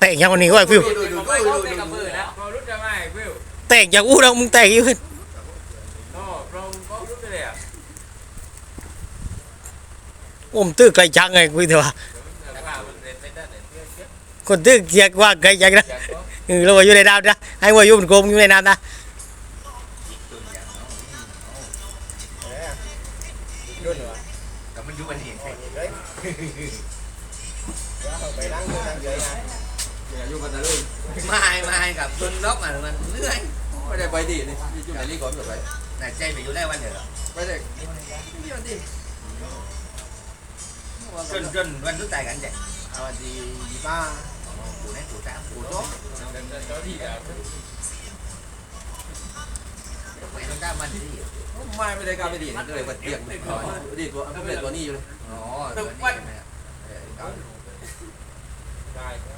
แตกยังวันนี้ก็ไอ้ฟิวดูดูดูไม่ดูเขาดูเป็นดูกับมือแล้วเขารู้ทำไมวิวแตกอย่างอู้เรามึงแตกอยู่ขึ้นโอ้เราเขารู้ได้เลยอะผมตื้อไกลจังไงคุยเถอะว่าแต่ว่ามันเรียนไม่ได้เนี่ยเชื่อเชื่อคนตื้อเกียกว่าไกลจังนะอยากก็เออเราว่าอยู่ในน้ำนะให้ว่าอยู่บนโกงอยู่ในน้ำนะ อย่าอยู่กับตะลุยไม่ไม่กับต้นล็อกอะมันเลื่อยไม่ได้ไปดินี่อยู่ไหนนี่ก่อนก่อนไปแต่ใจไปอยู่ได้วันเดียวไม่ได้นี่วันที่จนจนวันทุกตายกันจ้ะเอาดีมากูเนี่ยกูสามกูโต๊ะเดินเดินเจ้าที่อะไปต้องการมันที่ไม่ไม่ได้กล้าไปดิเลยวัดเตียงดิตัวอันเป็นตัวนี้อยู่เลยอ๋อตัวนี้เนี่ยเออเอาได้ cô chân mấy câu đi ai tất nhiên là gọi là วิววิวตู้ก็ดูดูอะลูกนี่ตัวยาวเลยไอ้พี่มึงไม่อยากไม่ยาวเดียวโอ้เดี๋ยวเรา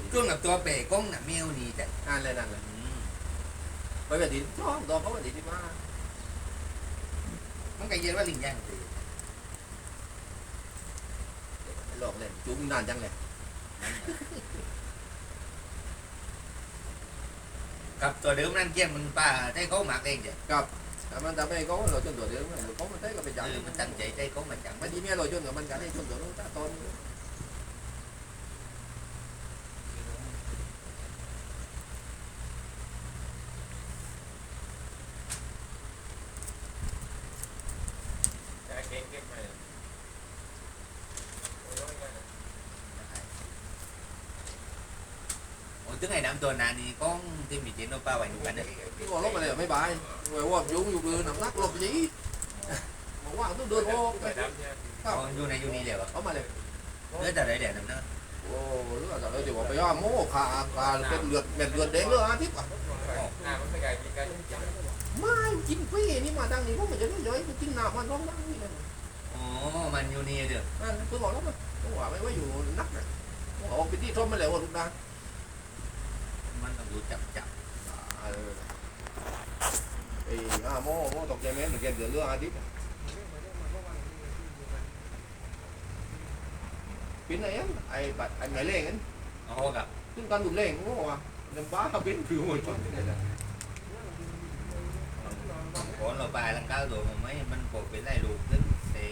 ช่วงกับตัวเป๋ก้งน่ะเมียวดีจ้ะงานเลยนั่นเลยไปแบบนี้ชอบตัวเขาแบบนี้ที่มามันก็เย็นว่าลิงยังหลอกเลยจุ้มนานจังเลยกับตัวเดิมนั่นเกี้ยมันป้าได้เขาหมักเองจ้ะแต่มันจะไม่เขาเราจนตัวเดียวมันเขามันได้ก็ไปจับเออมันตั้งใจได้เขามันจังมันดีเมียเราจนกับมันกันให้จนตัวนู้นตาต้น จะเก่งเก่งไป โอ้ ถึงไอ้น้ำตัวนานี่ก้องที่มีเจนโนป้าไว้ดูกันนะที่ว่าลบมาเลยไม่บายไว้ว่ายุ่งอยู่คือน้ำหนักลบยี่บอกว่าต้องเดินโอ้ไปดำเนี่ยอยู่ในยูนี่เลยเอามาเลยเลือดแต่ไรเดี๋ยวน้ำเนาะโอ้เลือดอะไรจะบอกไปย่าโม่ขาขาเป็นเลือดเม็ดเลือดแดงเลือดอาทิตย์อะอ่ามันไม่ไกลมีการไม่กินฟรีนี่มาดังนี้ก็มันจะเยอะๆกินน้ำมันร้องดังนี่เลยอ๋อ มันยูนี่เด้อนั่นคือบอกแล้วมันต้องว่าไม่ว่าอ ยู่นักนะต้จับจับเออไอ้อาโม่โม่ตกใจแม่นเหมือนกันเดือดเลือดอาทิตย์เป็นไงอะไอ้บัตรไอ้ไหนเล่งนั้นอ๋อกับซึ่งการดูเล่งก็ว่าน้ำฟ้าเขาป็นผิวหมดขอเราไปลังก้าวตัวผมไม่มันปกเป็นไรลูกนึงแต่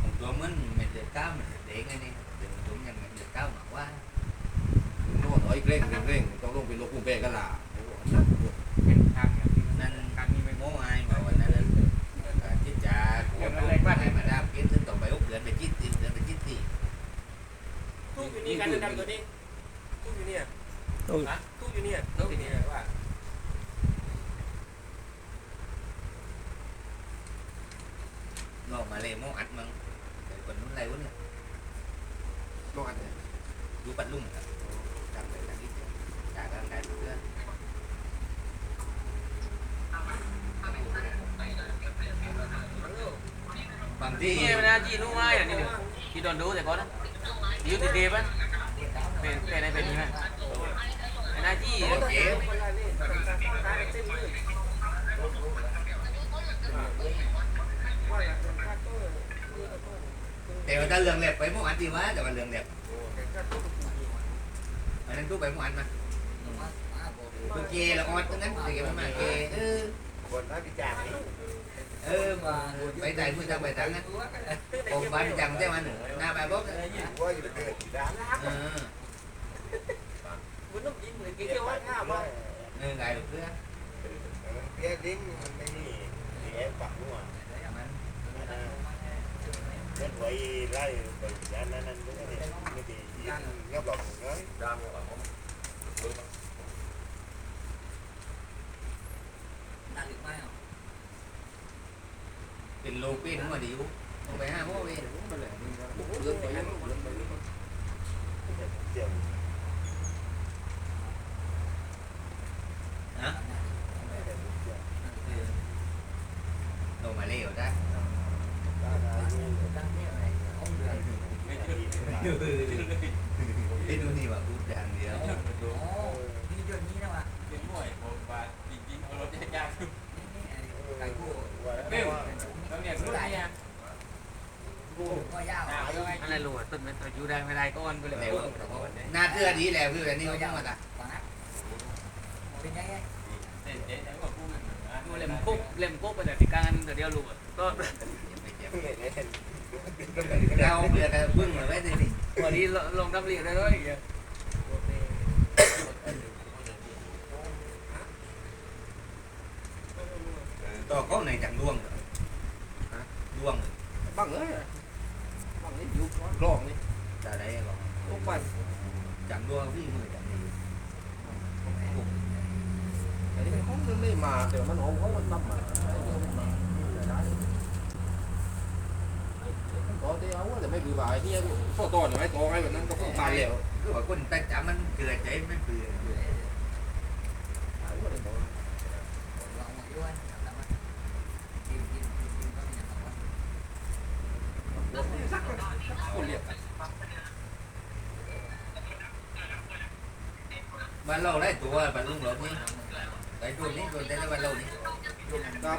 ของตัวมันไม่เดือดก้าวมันเด็กไงนี่ถึงตัวยังเดือดก้าวมากว่าโน่นไอ้เร่งเร่ง เร่งต้องลงเป็นโลกุมเปกันล่ะเป็นทางอย่างนี้นั่นการมีไม่โม้ไอ้มาวันนั้นจิตจ่าหัวผมให้มาดามกินถึงต่อไปอุกเดือนไปจิตตีเดือนไปจิตตีตู้อยู่นี่การดำตัวนี้ตู้อยู่นี่ยฮะตู้อยู่เนี่ยตู้อยู่เนี่ยว่า งอกมาเลยโม้อัดมึงแต่คนนู้นไรวะเนี่ย น้องอันเนี่ย ดูปัดลุ่มครับจำเลยจำนิดเดียวจ่ากันได้เพื่อนบางที่ ที่มันน่าจีนุ่งง่ายอะนี่ ที่โดนดูแต่ก่อนนะยืดติดเดียบมันเป็นเป็นอะไรเป็นยังไงน่าจีโอเคแต่ว่าถ้าเรื่องเล็บไปเมื่อวานที่ว่าแต่ว่าเรื่องเล็บอันนั้นทุกไปเมื่อวานมาโอเคแล้วออดตรงนั้นแต่แกไม่มาเกเออคนน่าพิจารณ์เออมาไปไหนมึงจะไปทางนั้นผมไปจังได้มันหน้าไปบ๊อบเออว่าอยู่เกิดด้านคุณ ต้องกินเลยกินเกี่ยวว่าข้าวมาเออไงลูกเพื่อนเปี้ยดิ้งมันไม่มีเอ๊ะปักหัว มัน เล่นไว้ไล่ไปด้านนั้นนั่นไม่ได้ไม่ได้ยับ หลอกง่ายดามหลัง เป็นโลเป็นมาดิวลงไปห้าโมงเองเรื่องไปเรื่องไปเรื่อง ฮะลงมาเร็วได้ไอ้ดูนี่ว่าพูดอย่างเดียว เป็นหน่วยผมว่าจริงๆเอารถยากๆเร็วต้องเนี่ยรู้ได้ยังอะไรรู้ต้น มันอยู่ได้ไม่ได้ก็วันไปเลยหน้าเสื้อดีแล้วเพื่อนนี่เขาจะมาละเล่มปุ๊บเล่มปุ๊บไปแต่ที่การแต่เดียวรู้ก็เราเพื่อนพึ่งมาไว้ดิวันนี้ลงทำเรียนได้ด้วยต่อเขาในจังร่วงร่วง บังเอ้ยบังนี่อยู่กลองนี่ จะได้บอก ทุกวัน จังร่วงพี่มือจังนี้ อันนี้เขาไม่มาแต่มันเอาเขามันตั้มมาก็ที่ เอายเนี่ยพ่อตอนไว้ตอนไว้แบบนั้นก็ตายแล้วคือว่าคนแต่จำมันเกิดใจไม่เบื่อ คนเรียก บ้านเราได้ตัวบ้านลุงหลบนี่ไอ้ตัวนี้ตัวได้บ้านเรานี่ ครับ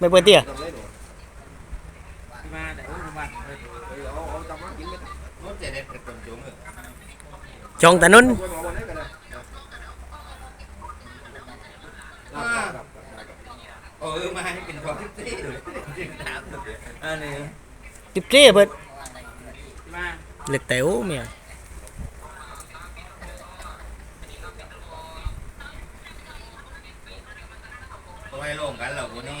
ไม่เลยอืมราคาไหนพุทธต่างโกงอเดียวไอ้หลอกราคาไหนก็เปิดเปิดได้ไหมสองพันจริงกันเลยเดี๋ยไม่ได้มือเล็กเตี้ยทำไรหนูมาแต่อุ้มมาเอาเอาจำมากินไหมรถจะได้เป็นคนจุงเลยจองถนนช่วาวันนี้กันนะเออมาให้เป็นความที่ตีเลยน้ำเลยอันนี้ติบเตี้ยเปิดเล็กแต่โอ้เมียตัวให้ลงกันเราคนนี้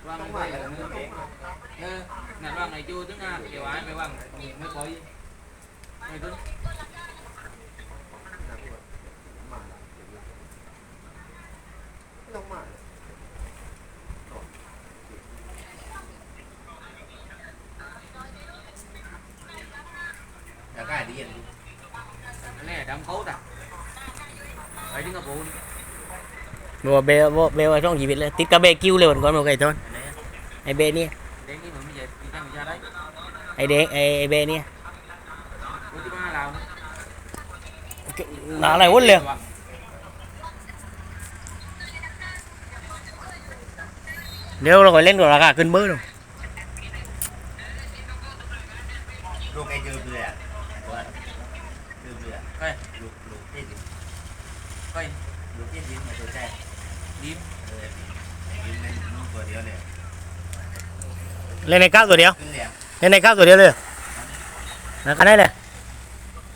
นทำไม่ได้เด็กหน้าที่รำหนักว่างก็เยอะนะถึงเกี่ยวเอาไปวางผมไม่ปล่อยมาทำไมกับนั่งหนังเลยก่อนนู้นคนหนังว่างเขาหนักร่างต้องไม่มาได้กันเออนักร่างไอ้จูถึงอะเกี่ยวไปวางไม่ปล่อยไอ้ตุ้น มาไม่ต้องมา ราคาดีอันนี้ แน่ดำเขาด่ะไปถึงกระปูน บอกว่เบลบอกเบลว่าช่องชีวิตเลยติดกับเบกิ้วเลยวันก่อนบอกไอ้ทอนไอ้เบนี่เด็กนี่มันไม่ใช่ที่ตั้งใจได้ไอ้เด็กไอ้ไอ้เบนี่ยหนาอะไรวะเลยเดี๋ยวเราไปเล่นกับราคาขึ้นเบอร์หนึ่งย ลูกไอ้เจอเบื่อว่าเจอเบื่อ เฮ้ย ลูกลูกที่ดิ เฮ้ย ลูกที่ดิมาตัวแท้ ยิ้ม เออดินมันตัวเดียวเลย เล่ นในข้าวตัวเดียวขึ้นแล้วเล่นในข้าวตัวเดียวเลยราคาไหนเลย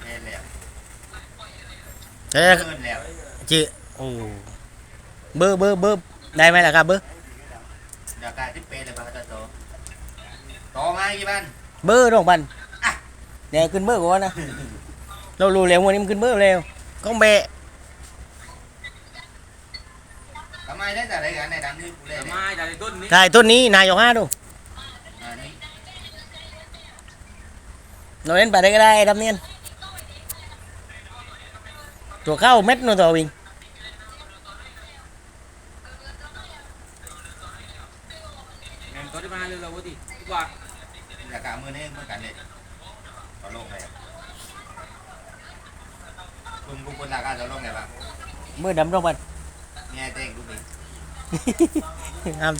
แน่แล้วเอ้ยเงินแล้วจีโอ้เบอร์เบอร์เบอร์ได้ไหมล่ะครับเบอร์ราคาที่เป็นเลยป่ะตาโตต่อมากี่บ้านเบอร์น้องบันเดี๋ยวขึ้นเบอร์ก่อนนะเรารู้แล้ววันนี้มันขึ้นเบอร์แล้วก้องเบะทำไมได้แต่รายการในดังนี้กูเลยแต่เนี่ยมาจากต้นนี้ใช่ต้นนี้นายกห้าดู อันนี้เราเล่นไปได้ก็ได้ดำเนียนต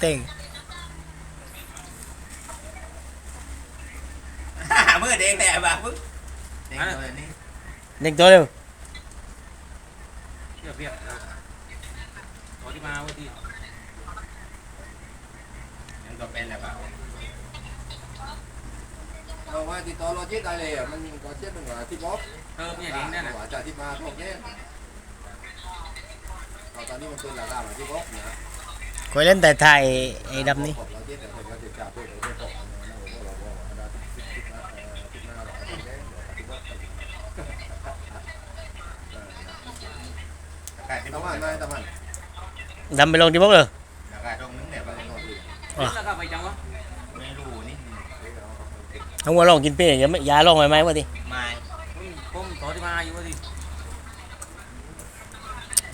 ั วเข้าเม็ดนู่นตัววิ่งแม่งตัวที่มาเร็วๆวะดิว่าราคามือนี้เหมือนกันเลยต่อลงเลยคุณคุณคุณราคาต่อลงไงบ้างมือดำร่องมันเนี่ยเต้งดูดิห้ามเต้งมือเด้งแหละบ้างปึ๊บเด้งตัวนี้เด็กตัวเร็วเพียบเพียบตัวที่มาวะดิยังตัวเป็นแหละบ้างเอาไว้ติดต่อรอเจ็ดได้เลยอะมันก็เจ็ดเป็นว่าที่บ๊อบเออเนี่ยเด้งนั่นน่ะว่าจากที่มาทอกเนี่ยเอาตอนนี้มันเป็นราคาแบบที่บ๊อบนะคอยเล่นแต่ไทยไอ้ดำนี่บอกเราเจ็ดแต่เป็ ราคาที่ตะบ้าวันนนายตะวันดำไปลงที่พวกเลยราคาตรงนึงเนี่ยบ้างแล้วก็ไปจังวะไม่รู้นี่ทั้งว่าลองกินเป้ยาไม่ยาลองไหมไหมวะทีไม่ผมตัวที่มาอยู่วะดิ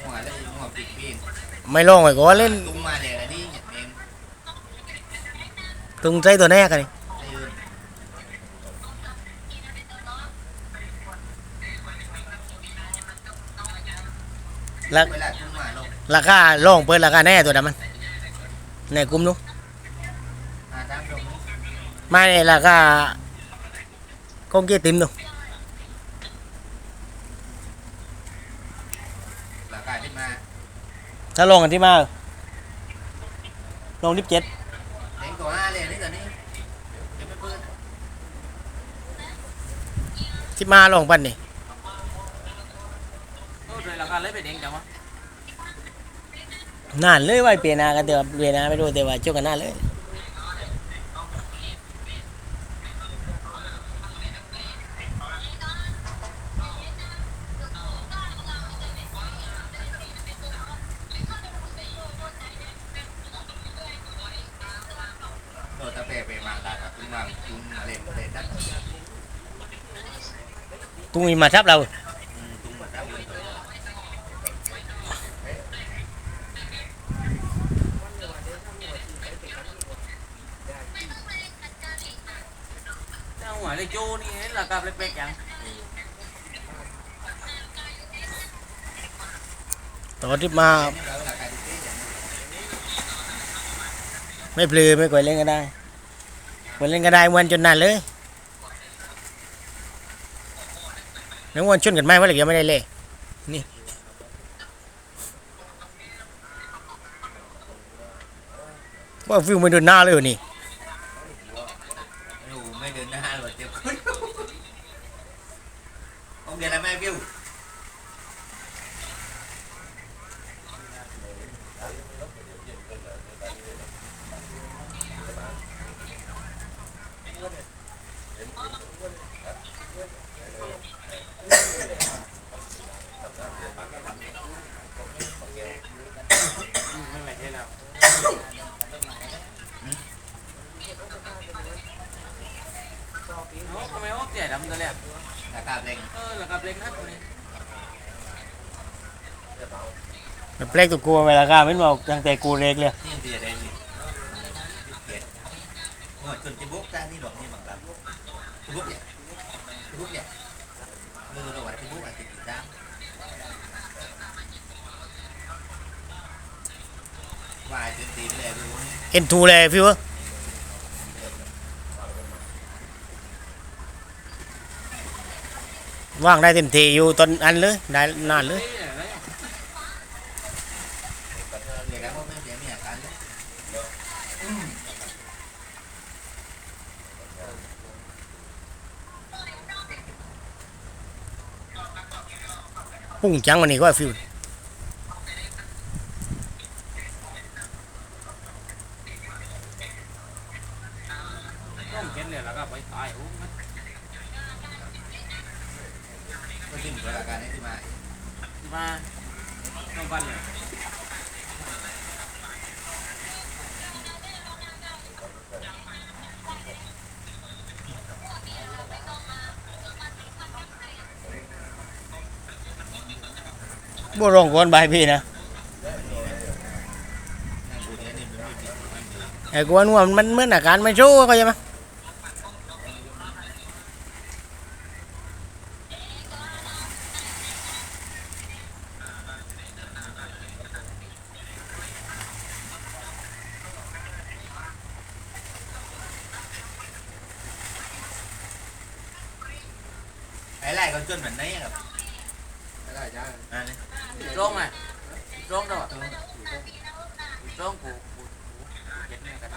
หัวเลยหัวปิดปีนไม่ลองไปก่อนเล่นตุ้งมาเลยนะนี่เองตรงใจตัวแรกกันนี่ตื่น ราเวลาตุ้งมาลงราคาลองเปิดราคาแน่ตัวดำมันในกลุ่มนู้นไม่ในราคาคงเกียติมนู้นถ้าลงกันที่มาลงที่เจ็ดที่มาลงปันนี่ โอ้ยราเลยไปเด้งจังวะนานเลยว่าเปลี่ยนนากันเดี๋ยวเปลี่ยนนาไม่รู้แต่ว่าช่วงกันนานเลยโดนตะเปไปมาลาครับตุ้งมาตุ้งเล่นเล่นนั่นตุ้งมีมาทับเรา ตุ้งมาตามเลย เจ้าหัวเลยโจนี่เห็นราคาเล็กๆอย่าง ต่ อที่มา ไม่ปลือไม่ก่อยเล่นก็ได้ก่อยเล่นก็ได้มวนจนนานเลยแล้วมวนชนกันไหมว่าเหล็กยังไม่ได้เล่นี่ว่าฟิวมันโดนหน้าเลยวันนี้ อยู่ไม่เดินหน้าหรอกเจ็บคนโอเคแล้วแม่วิว ไม่ไหวแล้ว โอ้ทำไมออกใหญ่ดำตัวแรก ราคาเร่ง เออราคาเล็กนะตัวนี้ มันแปลกตัวกูเวลาก้าไม่บอกตั้งแต่กูเล็กเลยนี่เบียร์ได้สิเบียร์หัวจนจะบุกได้นี่หรอกนี่บังคับจะบุกเนี่ยจะบุกเนี่ยมือเราไหวจะบุกอะติดติดตามวายจนตีนเลยดูนี่เอ็นทูเลยฟิวเอ้ยว่างได้เต็มทีอยู่ตอนอันเลยได้นานเลย นี่อะไร เรียกกันว่าไม่เสียมีอาการเลย ปุ้งจังวันนี้ก็ฟิว ต้องเห็นเลยแล้วก็ไปตายโอ้มัน ก็ถึงเวลาการนี้ที่มา มาต้องฟันเลย บ่ร้องกวนบายพี่นะไอ้กวนว่ามันเหมือนอาการไม่ชู้ก็ใช่ไหม ไอ้ไล่ con chân mình đấy là ไม่ได้จ้า à, này. ร้องไหมร้องด้วยร้องกูกูกูเจ็ดแม่กัน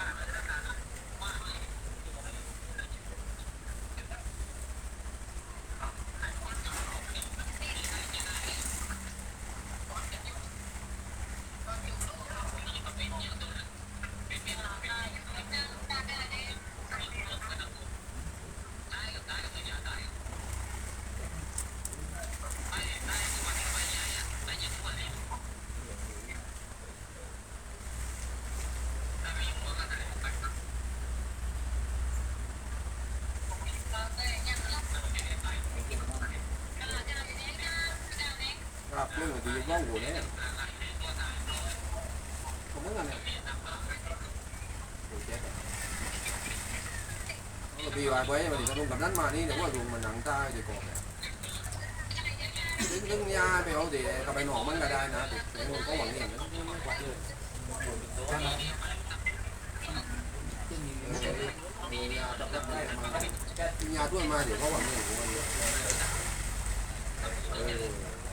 ครับเรื่องของที่ร้องหัวเนี่ยผมว่าไงเนี่ยโอ้ยเจ๊เราปีวายไปมาดิถ้าลุงกับนั้นมานี่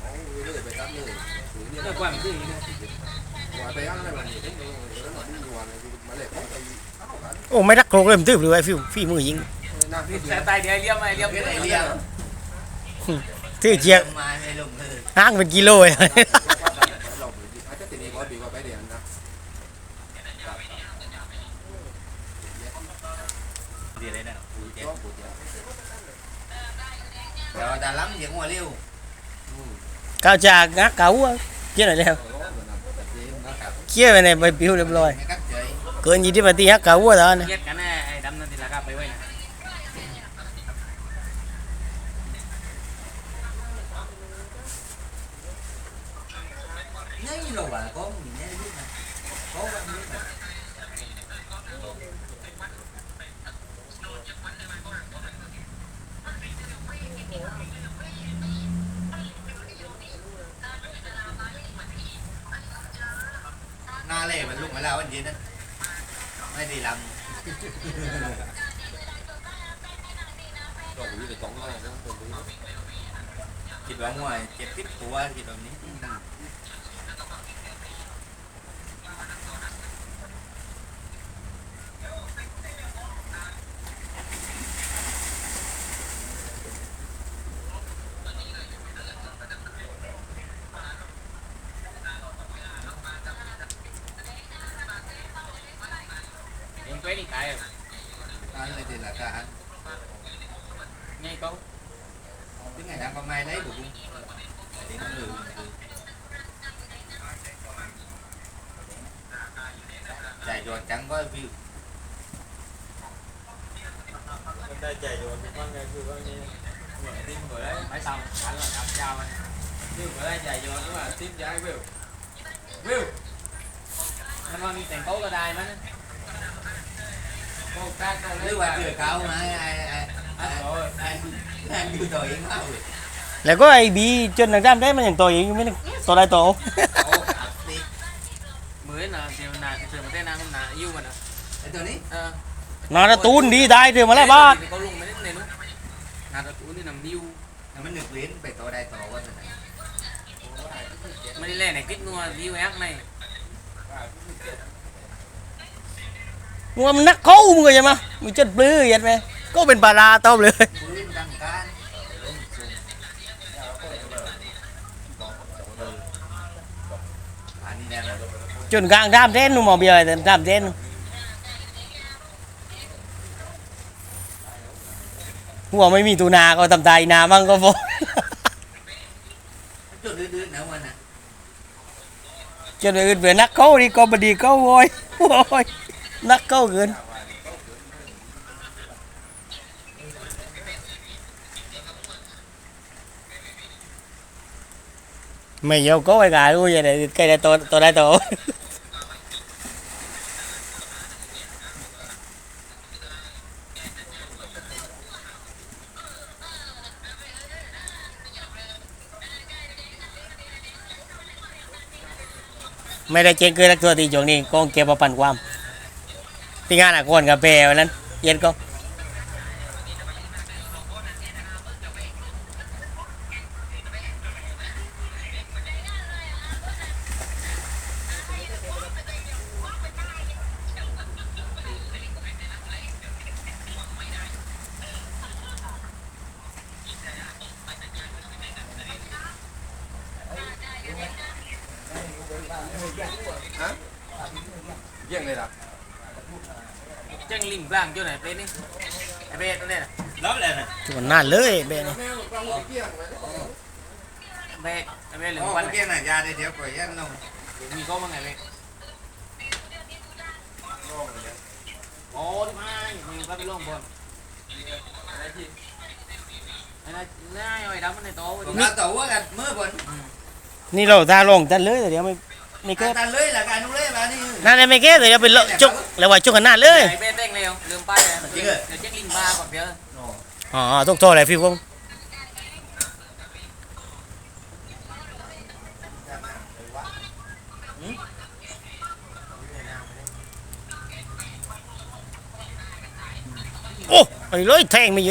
เดี๋ยวว่าลุงมันหนังตายเดี๋ยวก่อนเนี่ยเรื่องยาไปเอาเดี๋ยวกับไปหนองมันก็ได้นะแต่ลุงก็หวังอย่างนั้นไม่กวาดเลยยาด้วยมาเดี๋ยวเขาหวังอย่างนั้นเออเอาเรื่อยไปตัดเลยหรือเนี่ยเลิกความคืออย่างนี้ว่าไป ăn này mà nhìn thấy nó nó đi ngoài này thì mà để không tại โอ้ไม่รักโครกเลยมันตื้อเลยไอ้ฟิวฝีมือยิง nam นี่ thì แต่ตายเดียวเลี้ยมไอ้เลี้ยม cái เลี้ย này ม liêng ตื้อเจีย mai hay lùng ừ ห้างเป็นกิโลเลย chắc thì đi có bị có cái điện đó gì đấy nào Ui, chết. có của chị rồi ta lắm vậy ngoài liêu ก้าวจากงักเก่าเกี่ยอะไรแล้วเกี่ยไปในใบปิวเรียบร้อยเกินยี่สิบนาทีฮักเก่าตอนนะเย็ดกันแน่ไอ้ดำนั่นทีละครับไปไว้นะ nhớ như đâu bà có mình nhớ biết mà có bạn biết mà na lề mà lúc mà lao anh gì đó mấy đi làm rồi của chị còn này đó chị đoạn ngoài chẹp tiếp của chị đoạn นี้ เองเว้ยนี่ตายอะ anh này thì là cả anh ไงเขา cái ngày đang có mai lấy được không để nó lừa chạy rồi chẳng có view ได้ใจโดนว่าไงคือว่าไงเหมือนติ้งหัวได้ไม่ต้องขันหรอกครับยาวมันติ้งหัวได้ใจโยนว่าติ้งย้ายวิววิวมันว่ามีแต่งโต๊ะก็ได้มั้ยโฟกัสกัน nếu mà chưa cao mà ai แล้วก็ไอ้บีจนหนังด้ามได้มันอย่างตัวเองไม่ได้ตัวได้ตัวเหมือนนะเดี๋ยวนาเสือมาเต้นน้ำนายิ้วมันอะ để tôi ní เออนาราตูนดีได้เดือมาแล้วบ้านเขาลงมาเล่นในนู้นนาตะกูนี่นำยิ้ว nó mới được biến về tôi đây tổ quá rồi này ไม่ได้เล่นในคลิปนัวยิ้วแอคในมึงว่ามันนักเข้ามึงก็ใช่ไหมมึงจะปลื้อยัดไหม ก็เป็นปลาราต้มเลย จนกลางดามเส้นนู่นหมอเบียร์แต่ด้ามเส้นหัวไม่มีตูนาก็ทำตายนามั่งก็พอจนไปอื่นเบื่อนักเข้าดีก็บดีเข้าโว้ยโว้ยนักเข้าเกิน ไม่ยอม có ai gà luôn vậy này cây này to to đây to ไม่ได้เจ๊งเกินรักตัวตีจงนี่กองเก็บมาปั่นความที่งานอะกวนกับเปวันนั้นเย็นก็ เยี่ยงเลยล่ะ เจ้งลิมกลางเจ้าไหนเป็นนี่ไอ้เบสนั่นแหละ đó là nè ชว นน่านเลยเบนแม่มันฟังเยี่ยงเลยเบสไอ้เบสเหลือง Ồ, วัน cái kia này ra đây theo khỏi ăn đâu มีก็มั้งไงเบสโอ้ที่ไม่มีก็ไปลงบนไอ้นายนายไอ้ดำมันในโต๊ะ còn cá tủ á là mưa bẩn นี่เราตาลงจันเลยแต่เดี๋ยวไม่ไม่เก็บ ta lưới là cái nó lưới mà đi นั่นไม่เก็บแต่เดี๋ยวเป็นเลอะจุกแล้วว่าจุกกันน่านเลยไอ้เบสเด้งเร็วลืมไปเลยเดี๋ยวเจ๊งลิมมาก่อนเดี๋ยว อ๋อทุกโทษเลยพี่วงโอ้ไอ้เลยแทงไม่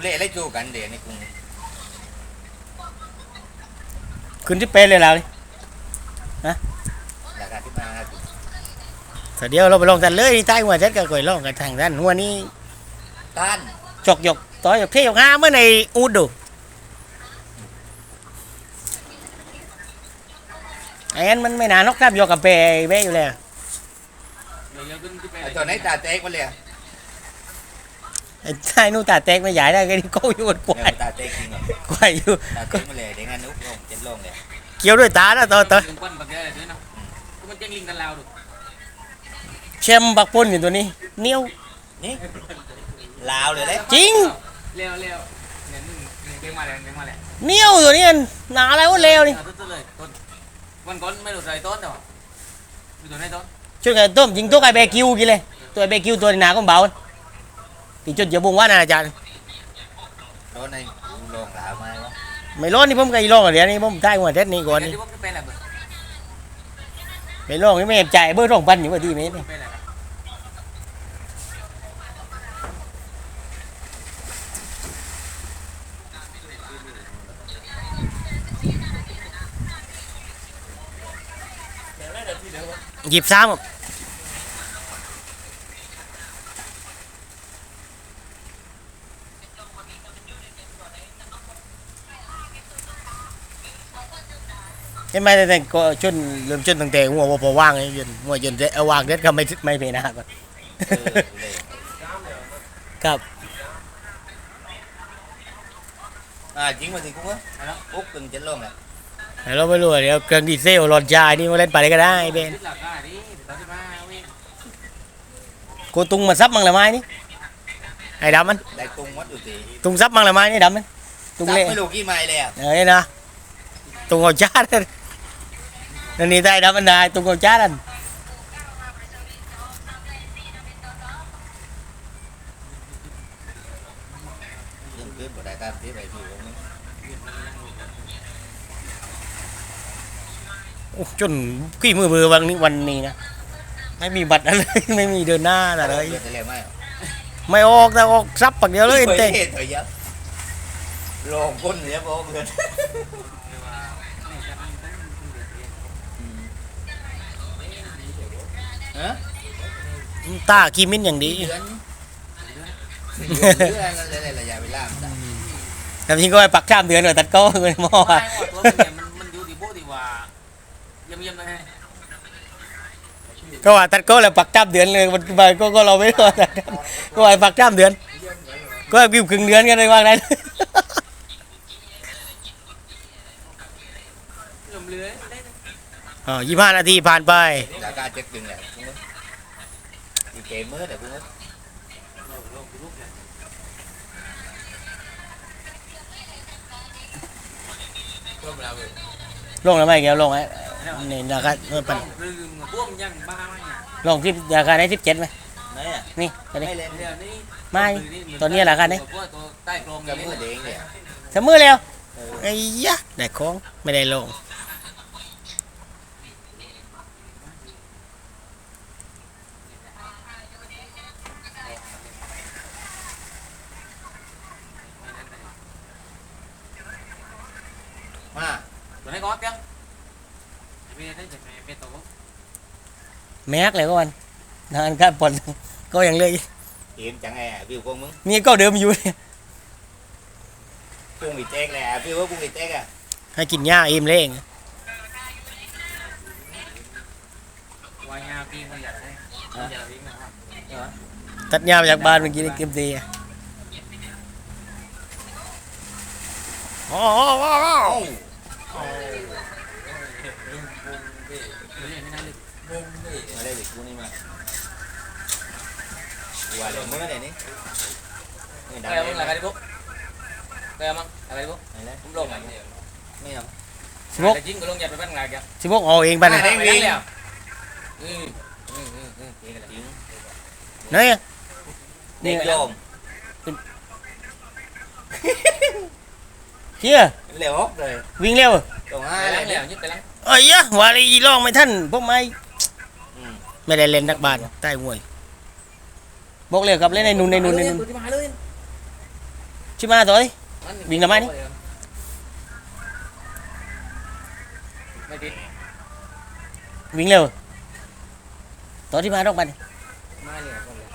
cụ lệ lấy chu cảnh để này cùng ขึ้นที่เป็นเลยเราเลย là cái thứ ba แต่เดี๋ยวเราไปลองกันเลยใต้หัวเจ็ดก็ก่อยลองกันทางด้านหัวนี้ tan จกหยกต่อยหยกเที่ยวห้าเมื่อในอูดดูไอ้นั่นมันไม่นานนกครับโยกกับเปย์เบ้อยู่แล้วเดี๋ยวขึ้นที่ไป ở chỗ này ta tét quá liền ไอ้ชายนู่นตาแตกไม่ใหญ่ได้ก็ที่โก้อยู่บนกวาย ta tét gì ngờ กวายอยู่ ta tét quá liền để ngăn nút luôn chết luôn liền เกี่ยวด้วยตาแล้วต่อต่อลิงก้นแบบเดียวเลยเนาะมันเจ๊งลิงกันลาวดูเชมบักปนอยู่ตัวนี้เนี้ยว lào rồi đấy จริงเร็วเร็วเนี่ยนึงเจ๊งมาแล้วเจ๊งมาแล้วเนี้ยวตัวนี้มันหนาอะไรวะเลวนี่ต้นเลยต้นวันก่อนไม่รู้ใจต้นแต่ว่าอยู่ตัวไหนต้นช่วยกันต้มยิงตัวไอ้เบคิวกินเลยตัวไอ้เบคิวตัวหนาก็เบา ตีจุดเดี๋ยวบุงว่านะอาจารย์ đó này luôn lào mai quá ไม่ร้อนนี่ผมก็อีร้องอะเดี๋ยวนี้ผมใต้หัวเท็ดนี่ก่อนเดี๋ยวนี่ที่ผมจะเป็นอะไรบ้างไม่ร้องนี่ไม่เห็นใจเบอร์ร้องปันอยู่ว่าที่นี้นี่เป็นอะไรหยิบ เห็นไหมแต่ก็จนเริ่มจนตั้งแต่หัวว่าพอว่างไอ้จนหัวจนจะเอาวางเด็ดก็ไม่ไม่เป็นหน้าก่อน ừ, liền ครับ à chiến mà thì cũng á đó út từng chết luôn nè แต่เราไม่รู้อะเดี๋ยวเครื่องดีเซลหลอดยานี่มาเล่นไปได้ก็ได้ไอ้เบนหลักได้ดิตอนที่มาเว้ยโกตุงมาซับมั่งละไม้นี่ไอ้ดำมัน đại cung mất rồi thì ตุงซับมั่งละไม้นี่ดำมันตุง Sắp เล่ mới lùi cái mày nè เอ้ยนะตุงเอาจ้าด นั่นนี่ได้ดำมันได้ตุงเอาจ้าดัน đừng cứ bộ đại tam phía vậy thì cũng โอ้จนขี้มือเบือวันนี้วันนี้นะไม่มีบัตรอะไรไม่มีเดินหน้าอะไร Bây giờ thì làm ai ไม่ออกแต่ออกซับปักเดียวเลยเต็ง thời gian lồn quân thì em vô được เรียกว่าไม่จะไม่ต้องเดือด เรียน hả ตาขี้มิ้นอย่างดี Đứa anh đây đây là già bị làm đã แต่จริงก็ไปปักข้ามเดือนหน่อยตัดก้เลยมอไม่ว่าตัวมันเนี่ยมันมันอยู่ที่โบที่ว่าเยี่ยมเยี่ยมเลยก็ว่าตัดก้แล้วปักข้ามเดือนเลยมันมันก็ก็เราไม่รู้ว่าตัดก็ว่าปักข้ามเดือน ก็วิวครึ่งเดือนกันเลยว่างำเลือยได้อ๋อยี่ห้านาทีผ่านไปราคาจะดึงแหละคุณว่าอี เกมเมื่อแต่คุณว่าลงลงลูกเลยก็ไม่เอาเลยลงแล้วไหมแกวลงไอ้นี่ราคาเออปันลืมพ่วงยังบ้าไหมลงที่ราคาได้สิบเจ็ดไหมไหนอะนี่ตอนนี้ไม่เล่นเดี๋ยวนี้ไม่ตัวนี้ราคาไหนตัวใต้กรงกับมือเด้งเนี่ยเสมอแล้วเออไอ้ยะได้ของไม่ได้ลง มา ตัวไหนก็เพียงไม่ได้จะไม่ไปโตแม็กเลยก็วันนานการผ่อนก็ยังเลยเกม chẳng à viu con mướn นี่ก็เดิมอยู่เลย cung bị tét nè viu có cung bị tét à ให้กินหญ้าเอ็มเล่งวายาปีมาอยากได้อยากวิ่งนะครับตัดหญ้ามาจากบ้านเมื่อกี้ในเกมตีอะอ๋ออ๋ออ๋ออ๋อ เรื่องไม่น่าลึก mà đây thì cung đi mà qua được mưa này đi người แต่มึงอะไรดิบุ๊กแต่มึงอะไรบุ๊ก này đấy ผมลงอะไร mấy không สิบหกแต่จริงก็ลงอย่าไปบ้านอะไรกันสิบหกเอาเองบ้าน À, นี่ đấy vì อืมอืมอืมอืม tiếng นี่ đi chồm เชี่ย leo hốt rồi วิ่งเร็ว còn ไป hai ล้าง này แล้ว đấy ยึดไปล้างเอ้ยยะวาลีร้องไม่ท่านพวกไม่ ừ. ไม่ได้เล่นนักบาสใต้มวยบอกเลยครับเล่นในนุ่นในนุ่นในนุ่นตัวที่มาเลยชิมาต่อยวิ่งทำไมนี่ไม่ติดวิ่งเร็วต่อที่มาต้องไปไม่เลยคนเลย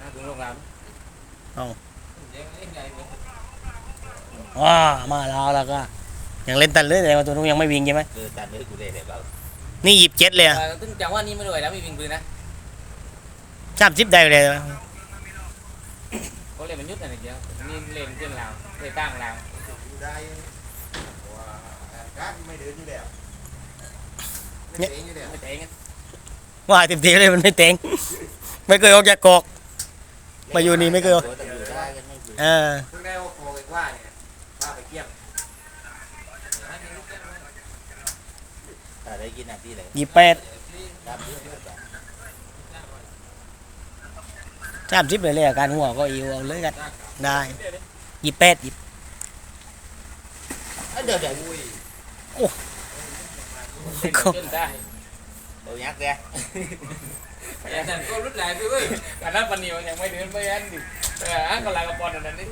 น่าถึงโรงแรมว้ามาแล้วแล้วก็ยังเล่นตันเลยแต่ว่าตัวนู้นยังไม่วิ่งใช่ไหม đưa ta nữa của đây để bảo นี่ หยิบเจ็ดเลยอะตึ้งจังว่านี่ไม่รวยแล้วมีวิ่งปืนนะสามสิบได้เลยอะเขาเล่นมันยุดอะไรเดียวนี่เล่นเพื่อนเราเล่นตั้งเราอยู่ได้ว่าการไม่เดินอยู่แล้วไม่เดินอยู่แล้วไม่เตะงั้นว่าเต็มที่เลยมันไม่เต็งไม่เคยออกจากกอกมาอยู่นี่ไม่เคย Của ta vừa ra cái mấy vừa เออเพิ่งได้ว่าโคอีกว่าเนี่ยว่าไปเกี่ยม ta đây kia nào đi lại ยี่แปด ta biết nữa cả สามสิบเลยเลยอาการหัวก็อิวเอาเลยกันได้ยี่แปดยี่ à, được rồi เล่นเล่นได้ tôi nhắc ra แต่ฉันก็รุดแรงด้วยเว้ยอันนั้นปันนี้มันยังไม่เดินไม่ยันดิเอออะก็ลากระปอนอันนั้นนี่